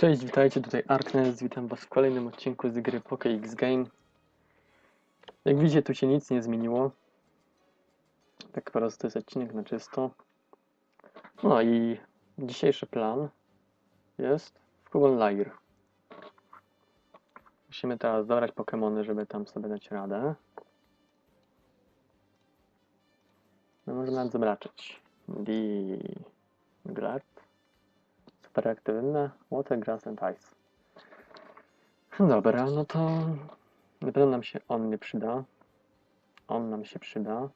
Cześć, witajcie, tutaj Arknes, witam was w kolejnym odcinku z gry PokeX Game. Jak widzicie, tu się nic nie zmieniło. Tak po prostu jest odcinek na czysto. No i dzisiejszy plan jest w Kubon Lair. Musimy teraz dobrać Pokemony, żeby tam sobie dać radę. No możemy nawet zobaczyć. Di... Glad. Super aktywne. Water, grass and ice. Dobra, no to na pewno nam się on nie przyda. On nam się przyda.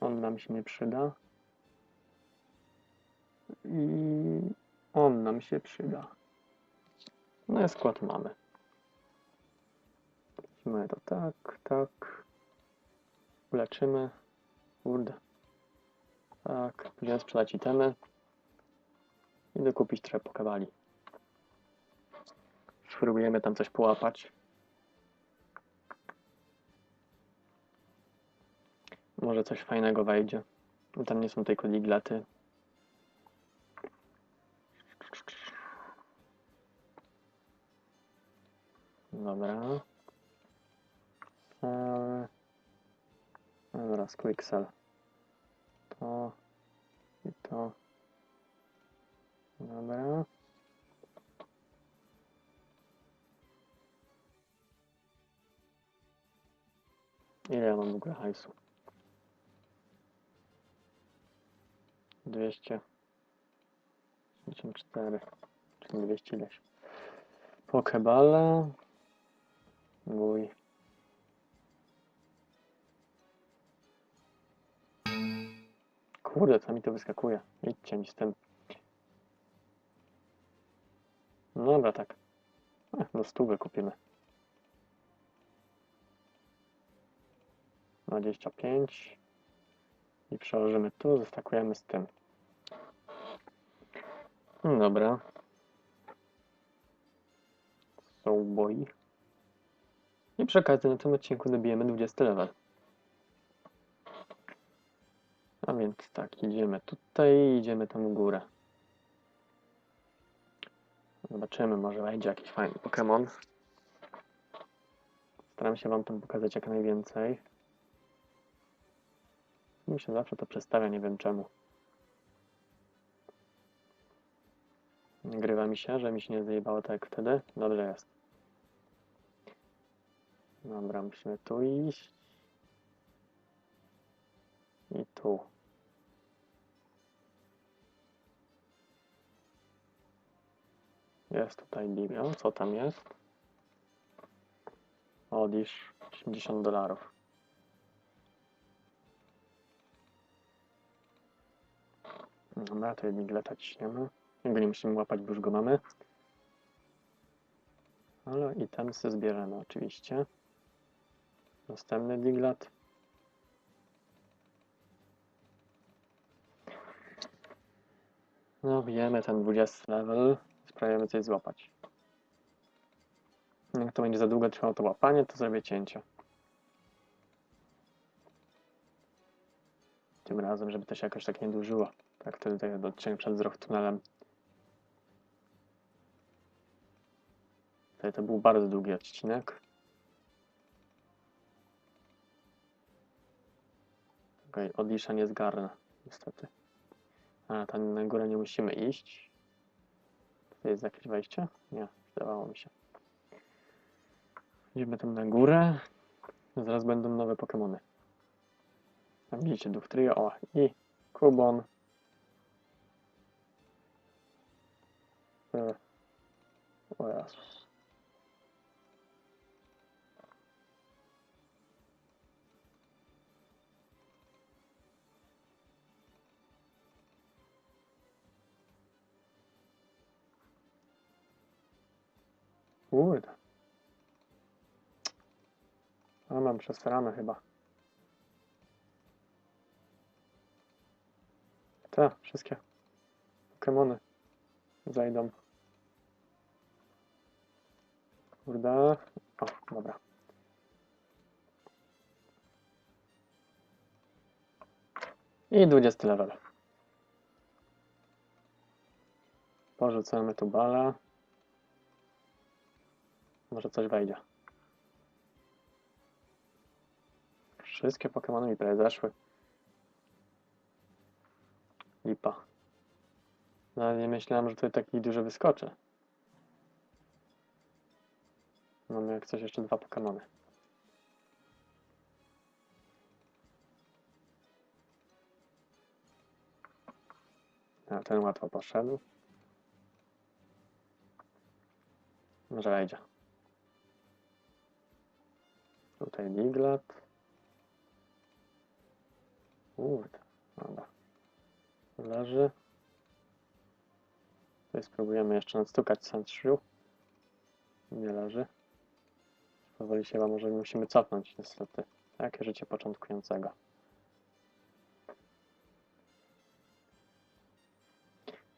On nam się nie przyda. I on nam się przyda. No i skład mamy. Mamy to tak, tak. Uleczymy. Kurde. Tak, później sprzedać itemy i dokupić trochę pokawali. Spróbujemy tam coś połapać. Może coś fajnego wejdzie. No Tam nie są tylko diglety. Dobra. Eee, Dobra, Squixel. To i to. Dobra. Ile ja mam w ogóle hajsu? 200. 54. Czyli 200 ileś. Pokeballa. Mój. Kurde, co mi to wyskakuje? Idźcie mi z tym. No dobra, tak. Ech, do stówy kupimy. 25. I przełożymy tu, zestakujemy z tym. No Dobra. Soulboy. I przy okazji na tym odcinku dobijemy 20 level. A więc tak, idziemy tutaj idziemy tam w górę. Zobaczymy, może wejdzie jakiś fajny Pokémon. Staram się Wam tam pokazać jak najwięcej. Mi się zawsze to przestawia, nie wiem czemu. Nagrywa mi się, że mi się nie zjebało tak jak wtedy. Dobrze jest. Dobra, musimy tu iść. I tu. Jest tutaj Bibion. Co tam jest? Odisz 80 dolarów. Dobra, to Digleta ciśniemy. Jego nie musimy łapać, bo już go mamy. Ale itemsy zbierzemy oczywiście. Następny Diglet. No, bijemy ten 20 level. Spróbujemy coś złapać. Jak to będzie za długo trwało to łapanie, to zrobię cięcie. Tym razem, żeby to się jakoś tak nie dłużyło. Tak wtedy tak odcinek przed wzrok tunelem. Tutaj to był bardzo długi odcinek. Okej, okay, Odisha nie zgarnę, niestety. A, tam na górę nie musimy iść. Jest jakieś wejście? Nie, zdawało mi się. Idziemy tam na górę. Zaraz będą nowe Pokémony. Tam widzicie duch trio. O, i Kubon. E, O Jezus. Kurde. A mam przesrane chyba. Te, wszystkie Pokemony zajdą. Kurde. O, dobra. I 20 level. Porzucamy tu bala. Może coś wejdzie. Wszystkie Pokémony mi prawie zeszły. Lipa. Nawet nie myślałem, że tutaj taki duży wyskoczy. Mamy jak coś jeszcze dwa Pokémony. A ten łatwo poszedł. Może wejdzie. Tutaj Diglett. Kurde, dobra. Leży. Tutaj spróbujemy jeszcze nadstukać Sandshrew. Nie leży. Powoli się chyba może musimy cofnąć niestety. Takie życie początkującego.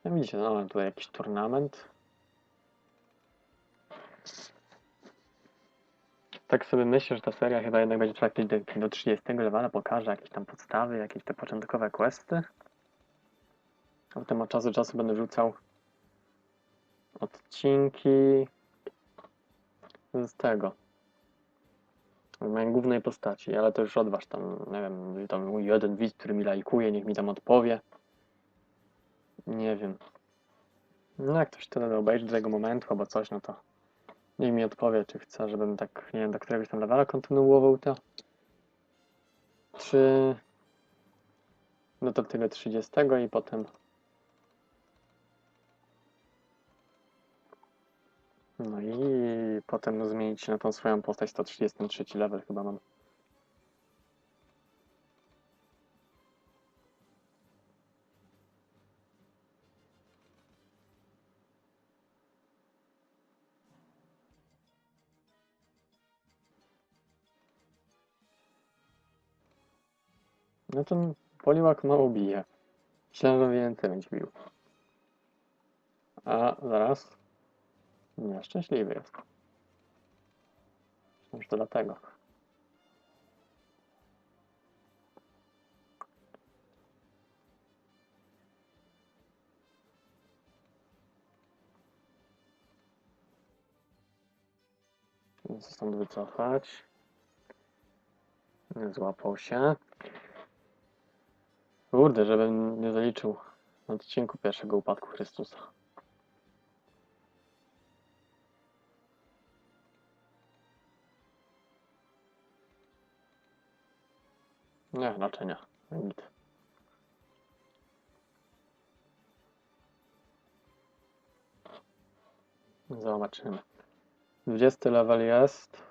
No widzicie, no tutaj jakiś turnament. Tak sobie myślę, że ta seria chyba jednak będzie trwać do, do 30 levela, pokaże jakieś tam podstawy, jakieś te początkowe questy. A potem od czasu do czasu będę wrzucał odcinki z tego. Z mojej głównej postaci, ale to już od was tam, nie wiem, tam mój jeden widz, który mi lajkuje, niech mi tam odpowie. Nie wiem. No jak ktoś tyle obejrzy do tego momentu albo coś, no to niech mi odpowie, czy chce, żebym tak, nie wiem, do któregoś tam levela kontynuował to. Czy no do tego 30 i potem no i potem zmienić się na tą swoją postać 133 level chyba mam. No ten poliwak mało bije. Myślałem, że więcej będzie bił. A zaraz. Nieszczęśliwy jest. Myślałem, że to dlatego. Muszę stąd wycofać. Złapał się. Kurde, żebym nie zaliczył na odcinku pierwszego upadku Chrystusa. Nie, raczej nie. Zobaczymy. 20 level jest.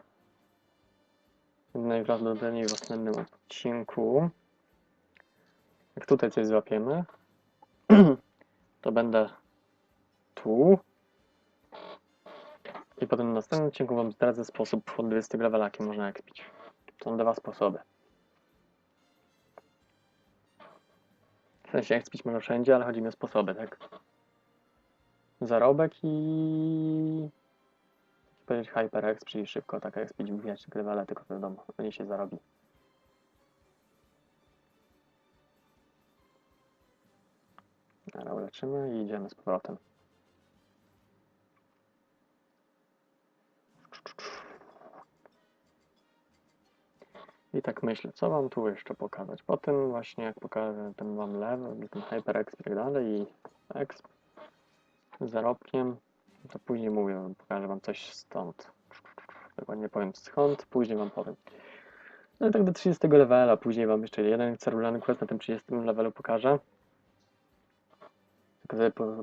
Najprawdopodobniej w następnym odcinku. Jak tutaj coś złapiemy, to będę tu. I potem w następnym odcinku Wam zdradzę sposób od 20 levela, jaki można ekspić. Są dwa sposoby. W sensie ekspić można wszędzie, ale chodzi mi o sposoby, tak? Zarobek i... powiedzieć hyper exp, czyli szybko tak ekspić, wbijać levele, tylko wiadomo, nie się zarobi. Ale uleczymy i idziemy z powrotem. I tak myślę, co wam tu jeszcze pokazać. Potem właśnie jak pokażę ten wam level, ten HyperExp i tak dalej i exp z zarobkiem, to później mówię, pokażę wam coś stąd. Dokładnie powiem skąd, później wam powiem. No i tak do 30 levela, później wam jeszcze jeden cerularny quest na tym 30 levelu pokażę.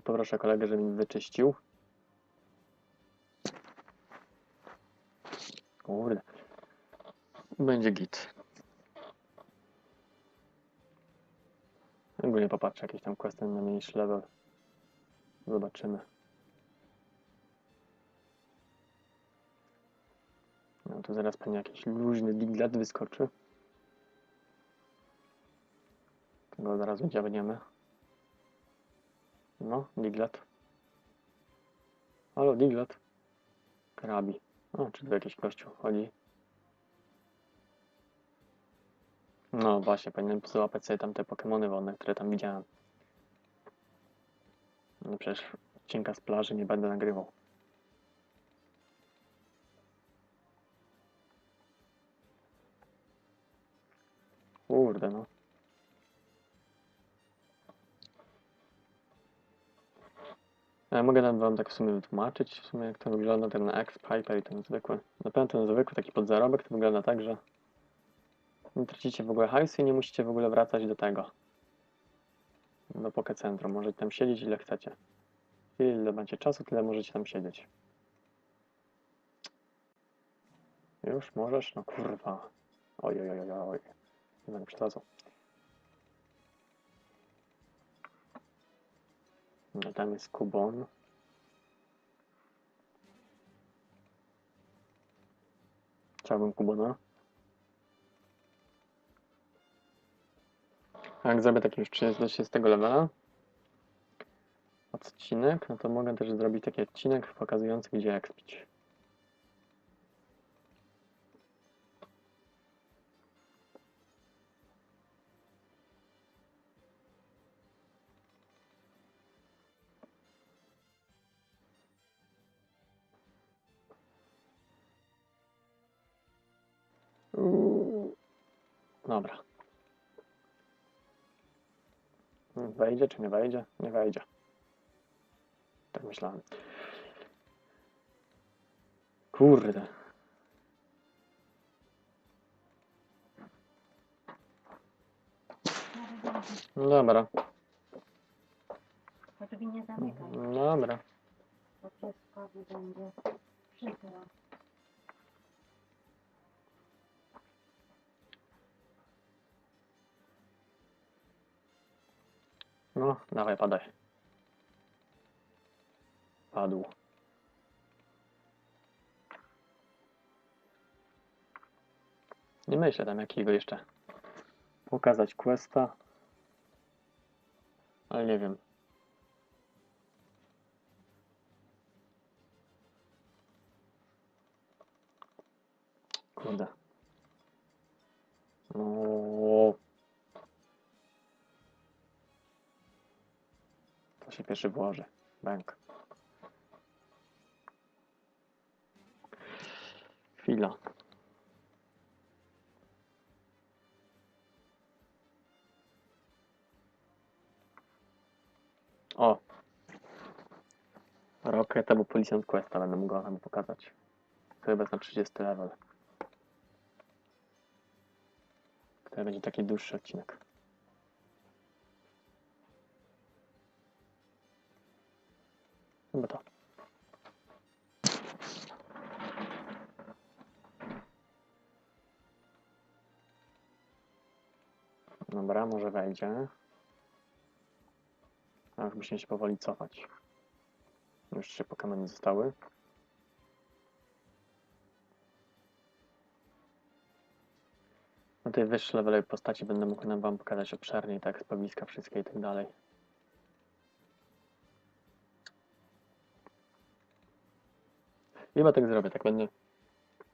Poproszę kolegę, żeby mi wyczyścił. Kurde. Będzie git. Ogólnie popatrzę, jakieś tam questy na mniejszy level. Zobaczymy. No to zaraz pewnie jakiś luźny diglet wyskoczy. Tego zaraz wydziabniemy. No, Diglet. Halo, Diglet. Krabi. O, czy tu jakiś kościół chodzi? No właśnie, powinienem złapać sobie tam te Pokemony wodne, które tam widziałem. No przecież odcinka z plaży nie będę nagrywał. Kurde no. Mogę nam wam tak w sumie wytłumaczyć, w sumie jak to wygląda ten X-Piper i ten zwykły. Na pewno ten zwykły taki podzarobek to wygląda tak, że nie tracicie w ogóle hajsu i nie musicie w ogóle wracać do tego. Do Poke Centrum. Możecie tam siedzieć ile chcecie. Ile macie czasu, tyle możecie tam siedzieć. Już możesz? No kurwa. Oj, oj, oj, oj. Nie będę przeszkadzał. No tam jest Kubon. Chciałbym Kubona. Jak zrobię taki już 30 levela odcinek, no to mogę też zrobić taki odcinek pokazujący gdzie jak spić. Wejdzie czy nie wejdzie? Nie wejdzie. Tak myślałem. Kurde. No Dobra, To drzwi nie zamykaj, dobra. bo pieskowi będzie przykro. No, dawaj, padaj. Padł. Nie myślę tam jakiego jeszcze pokazać questa. Ale nie wiem. Kurde. O, się pierwszy włoży. Bęk. Chwila. O! Rocket albo Policjant Questa będę mógł wam pokazać. To chyba jest na 30 level. To będzie taki dłuższy odcinek. Wejdzie. A już musimy się powoli cofać. Już trzy Pokémony zostały. Na tej wyższej levelowej postaci będę mógł wam pokazać obszerniej, tak, spawiska wszystkie i tak dalej. Chyba tak zrobię, tak będę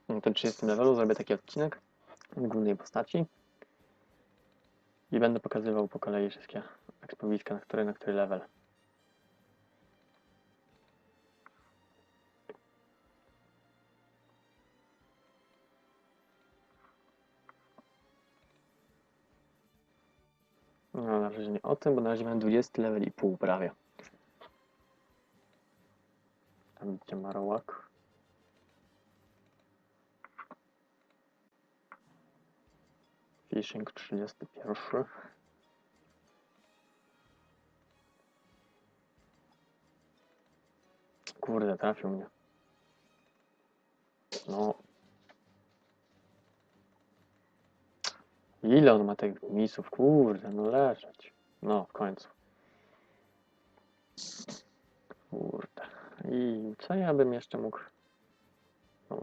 na tym 30 levelu zrobię taki odcinek z głównej postaci i będę pokazywał po kolei wszystkie ekspowiska, na który, na który level. No, na razie nie o tym, bo na razie mam 20 level i pół prawie. Tam widzicie Marowak. Fishing 31. Kurde, trafił mnie. No. Ile on ma tych misów? Kurde, no leżeć. No, w końcu. Kurde. I co ja bym jeszcze mógł... No,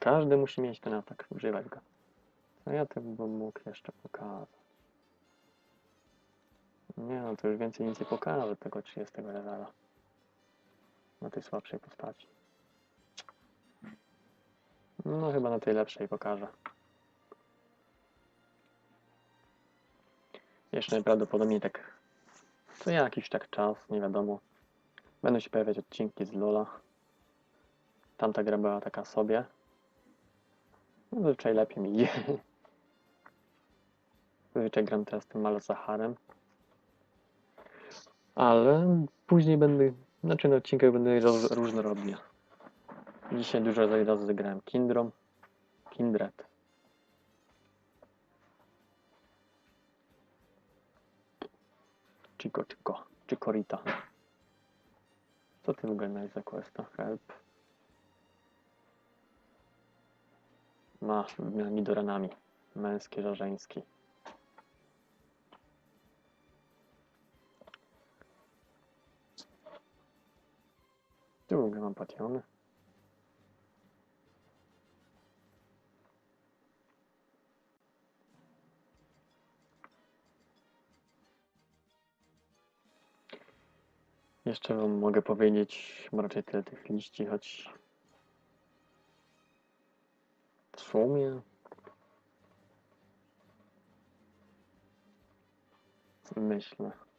każdy musi mieć ten atak, używać go. Co ja tym bym mógł jeszcze pokazać? Nie no, to już więcej nic nie pokażę tego 30 levela. Na tej słabszej postaci. No chyba na tej lepszej pokażę. Jeszcze najprawdopodobniej tak co jakiś tak czas, nie wiadomo. Będą się pojawiać odcinki z Lola. Tamta gra była taka sobie. Zazwyczaj lepiej mi idzie. Zazwyczaj gram teraz tym Malosacharem. Ale później będę, znaczy na odcinkach będę różnorodnie. Dzisiaj dużo razy zagrałem Kindrom, Kindred. Chico, Chico, Chikorita. Co ty w ogóle miałeś za questa? Help. Ma midoranami. Męskie, żażeński. Tu pationy. Jeszcze wam mogę powiedzieć, raczej tyle tych liści, choć w sumie myślę.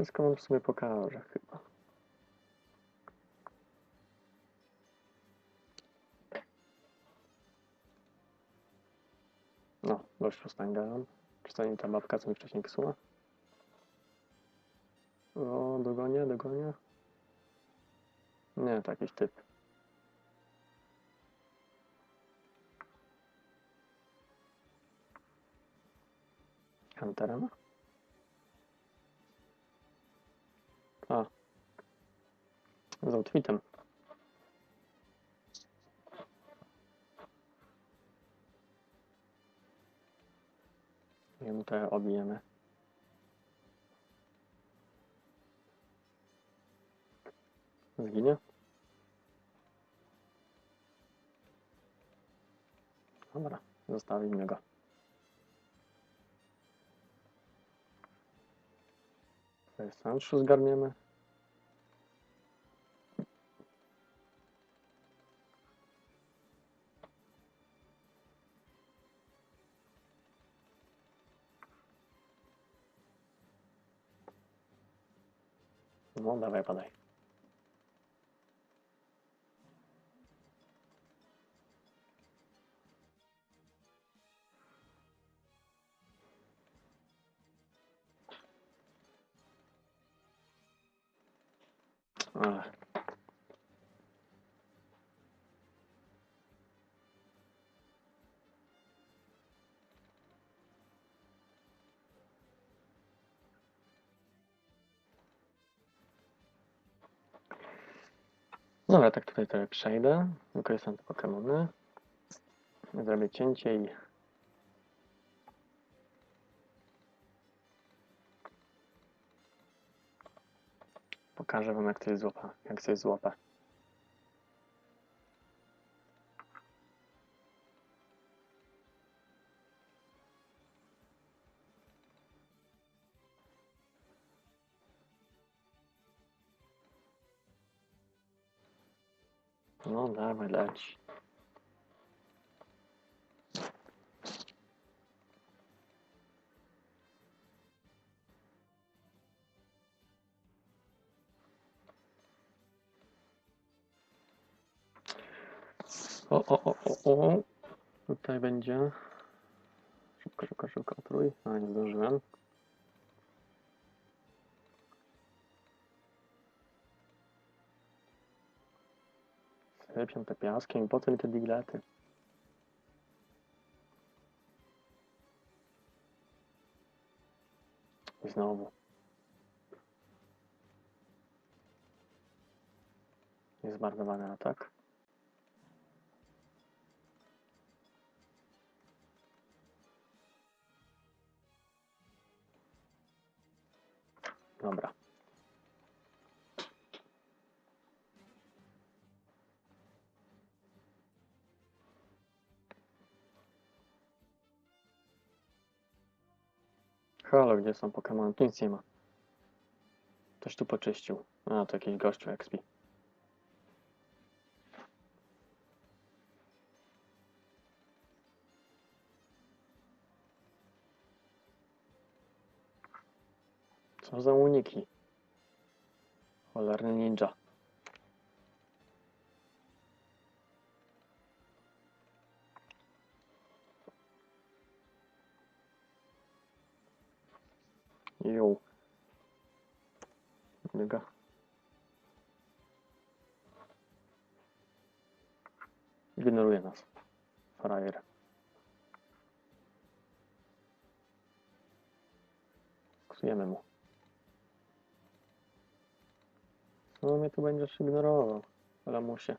Wszystko wam w sumie pokażę chyba. No, dość roztęgałem. Nie ta babka, co mi wcześniej ksuła? O, dogonię, dogonię. Nie, to jakiś typ. Huntera A. Z outfitem. Jemu te obijemy. Zginie? Dobra, zostawimy go. Tutaj Sancho zgarniemy. No, dawaj, padaj. Ach. Dobra, tak tutaj trochę przejdę. Wykorzystam te Pokemony. Zrobię cięcie i... Pokażę wam jak jest złapa, jak jest złapa. Dawaj, leć. O, o, o, o, o. Tutaj będzie. Szybko, szybko, szybko, otrój. A, nie zdążyłem. Sypią te piaskiem. Po co mi te diglety? I znowu. Niezmarnowany atak. Dobra. Halo, gdzie są Pokémon? Nic nie ma. Ktoś tu poczyścił. A, to jakiś gościu XP. Co za uniki? Cholerny ninja. Jo. Mega. Ignoruje nas. Frajer. Ksujemy mu. No mnie tu będziesz ignorował. Lamusie.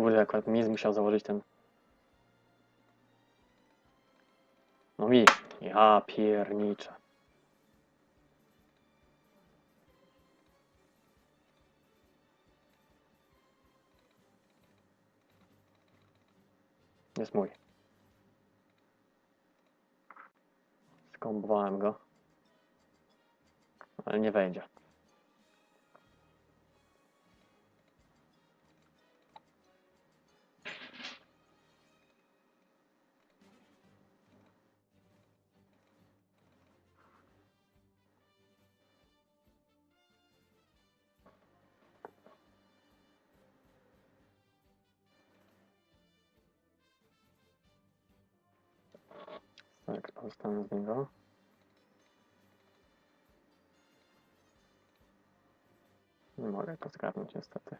Kurde, akurat Miz musiał założyć ten... No mi. Ja pierniczę. Jest mój. Skombowałem go. Ale nie wejdzie. Skorzystamy z niego. Nie mogę go zgarnąć niestety.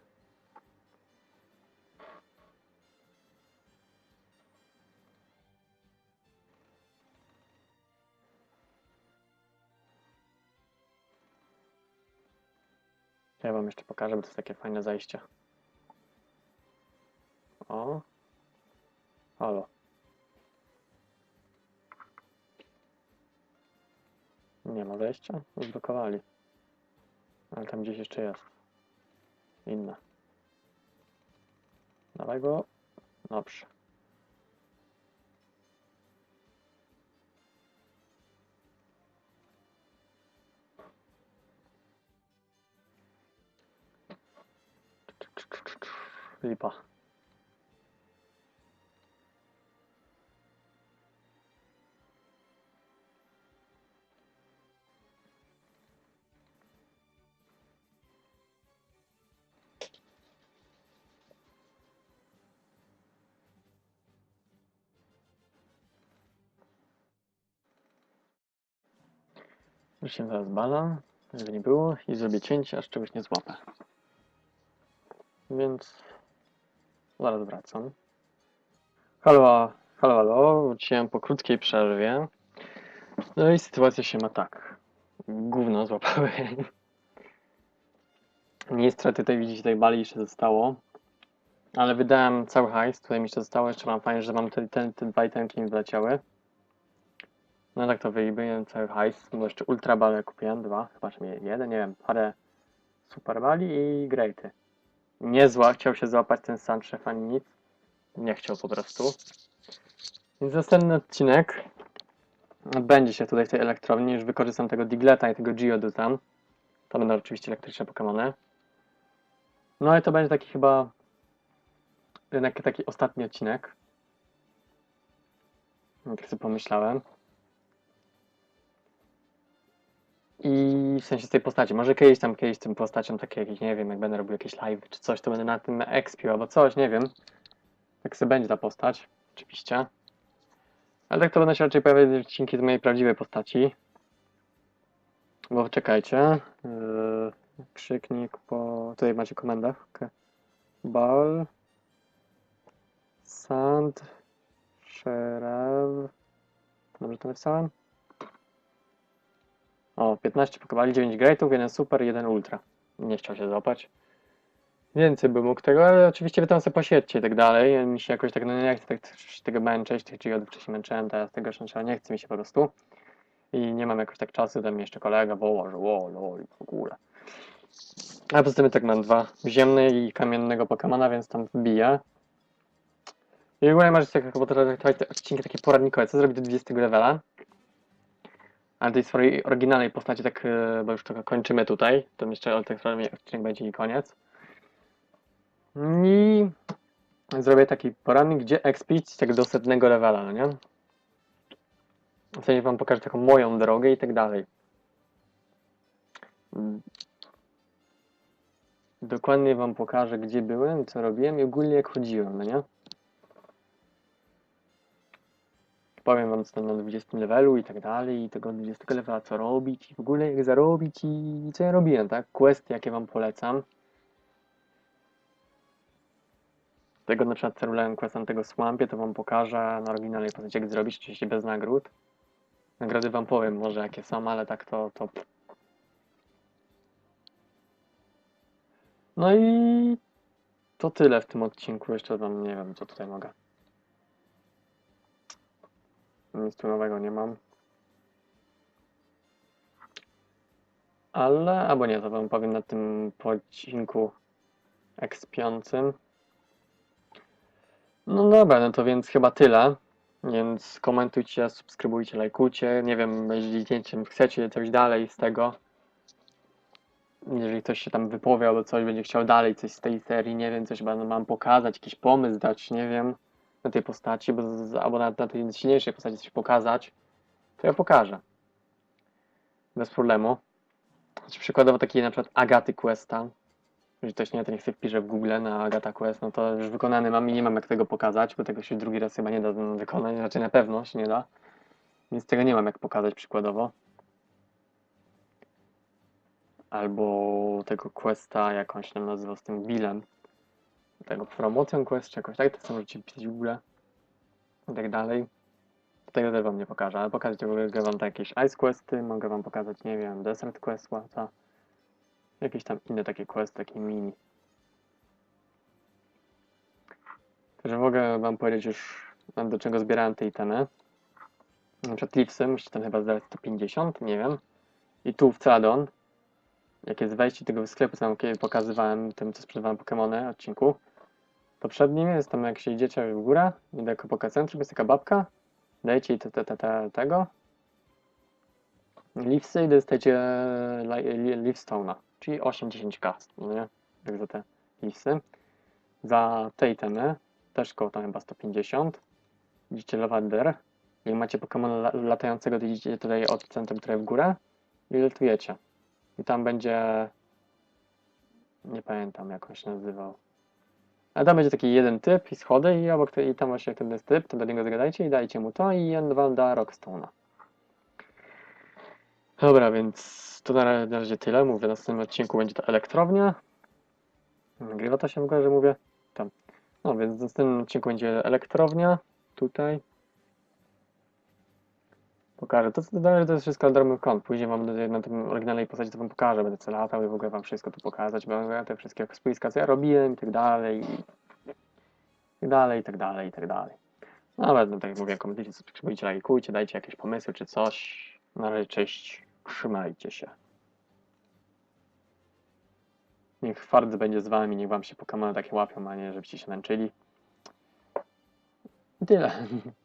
Ja wam jeszcze pokażę, bo to jest takie fajne zajście. O. Halo. Nie ma wejścia? Zblokowali. Ale tam gdzieś jeszcze jest. Inne. Dawaj go. Dobrze. Lipa. Już się zaraz bala, żeby nie było i zrobię cięcie, aż czegoś nie złapę. Więc zaraz wracam. Halo, halo, halo, wróciłem po krótkiej przerwie. No i sytuacja się ma tak. Gówno złapałem. Niestety tutaj widzicie, tej bali jeszcze zostało. Ale wydałem cały hajs, tutaj mi jeszcze zostało. Jeszcze mam fajnie, że mam te, te, te dwa itemki mi wleciały. No tak to wyjmuję cały hajs, bo jeszcze ultra bale kupiłem, dwa, chyba mnie jeden, nie wiem, parę super bali i greaty. Nie zła, chciał się złapać ten sam szef ani nic. Nie chciał po prostu. Więc następny odcinek będzie się tutaj w tej elektrowni, już wykorzystam tego Digleta i tego Geodu tam. To będą oczywiście elektryczne Pokemony. No i to będzie taki chyba jednak taki ostatni odcinek. Jak sobie pomyślałem. I w sensie z tej postaci. Może kiedyś tam, kiedyś tym postacią takie jakieś, nie wiem, jak będę robił jakieś live czy coś, to będę na tym expił albo coś, nie wiem. Tak sobie będzie ta postać, oczywiście. Ale tak to będą się raczej pojawiać odcinki z mojej prawdziwej postaci. Bo czekajcie. Yy, krzyknik po... Tutaj macie komendach. Okay. Bal. Sand. Sheriff. Dobrze to napisałem? O, 15 pokowali, 9 greatów, 1 super, 1 ultra. Nie chciał się złapać. Więcej by mógł tego, ale oczywiście wy tam sobie posiedźcie i tak dalej. Mi się jakoś tak, no nie chcę tak tego męczyć, tych geodów wcześniej męczyłem, teraz tego szansa nie chce mi się po prostu. I nie mam jakoś tak czasu, tam jeszcze kolega woła, że o, lol, w ogóle. A poza tym tak mam dwa, ziemny i kamiennego Pokemona, więc tam wbiję. I ogólnie masz takie, bo to te odcinki takie poradnikowe, co zrobić do 20 levela. Ale tej swojej oryginalnej postaci, tak, e, bo już trochę kończymy tutaj, to jeszcze swojej odcinek będzie i koniec. I zrobię taki poradnik, gdzie expić tak do setnego levela, no nie? W sensie wam pokażę taką moją drogę i tak dalej. Dokładnie wam pokażę, gdzie byłem, co robiłem i ogólnie jak chodziłem, no nie? Powiem wam, co na 20 levelu i tak dalej, i tego 20 levela co robić, i w ogóle jak zarobić i, co ja robiłem, tak? Questy, jakie wam polecam. Tego na przykład cerulałem quest tego Swampie, to wam pokażę na oryginalnej postaci jak zrobić, oczywiście bez nagród. Nagrody wam powiem może jakie są, ale tak to... to... No i to tyle w tym odcinku, jeszcze wam nie wiem co tutaj mogę. Nic tu nowego nie mam. Ale, albo nie, to wam powiem na tym odcinku ekspiącym. No dobra, no to więc chyba tyle. Więc komentujcie, subskrybujcie, lajkujcie. Nie wiem, wiecie, chcecie coś dalej z tego. Jeżeli ktoś się tam wypowie albo coś, będzie chciał dalej coś z tej serii, nie wiem, coś będę mam pokazać, jakiś pomysł dać, nie wiem, na tej postaci, bo albo na, na tej silniejszej postaci coś pokazać, to ja pokażę. Bez problemu. Znaczy przykładowo takiej na przykład Agaty Questa, jeżeli ktoś nie, to niech sobie wpisze w Google na Agata Quest, no to już wykonany mam i nie mam jak tego pokazać, bo tego się drugi raz chyba nie da wykonać, raczej na pewno się nie da. Więc tego nie mam jak pokazać przykładowo. Albo tego questa, jak on się tam nazywał z tym Billem. Tego Promotion Quest czy jakoś tak, to co możecie pisać w Google. I tak dalej. Tego też wam nie pokażę, ale pokażę mogę wam jakieś Ice Questy, mogę wam pokazać, nie wiem, Desert Quest, co? Jakieś tam inne takie questy, takie mini. Także mogę wam powiedzieć już, do czego zbierałem te itemy. Na przykład Leafsy, musicie tam chyba zdać 150, nie wiem. I tu w Celadon, jak jest wejście tego sklepu, co wam pokazywałem tym, co sprzedawałem Pokemony w odcinku. To przed nim jest tam, jak się idziecie w górę, niedaleko Pokecentrum, jest taka babka. Dajecie jej te, te, te, te, tego. Leafsy i dostajecie Leafstone'a czyli 8-10k, no nie? Jak za te listy. Za te itemy, też koło tam chyba 150. Widzicie Lavender. Jak macie Pokemon la latającego, to idziecie tutaj od centrum tutaj w górę i latujecie. I tam będzie... Nie pamiętam jak on się nazywał. Ale tam będzie taki jeden typ i schody i obok i tam właśnie ten jest typ, to do niego zagadajcie i dajcie mu to i on wam da Rockstone'a. Dobra, więc to na razie tyle. Mówię, w następnym odcinku będzie to elektrownia. Nagrywa to się w ogóle, że mówię? Tam. No, więc w następnym odcinku będzie elektrownia. Tutaj. Pokażę. To, dalej to jest wszystko na darmowy kąt. Później wam na- tym oryginalnej postaci to wam pokażę. Będę co latał i w ogóle wam wszystko tu pokazać. Będę te wszystkie eksploiska, co ja robiłem i tak dalej. I tak dalej, i tak dalej, i tak dalej. No ale no, tak jak mówię, komentujcie, subskrybujcie, lajkujcie, dajcie jakieś pomysły czy coś. Na razie cześć. Trzymajcie się. Niech fart będzie z wami, niech wam się Pokemony takie łapią, a nie żebyście się męczyli. I tyle.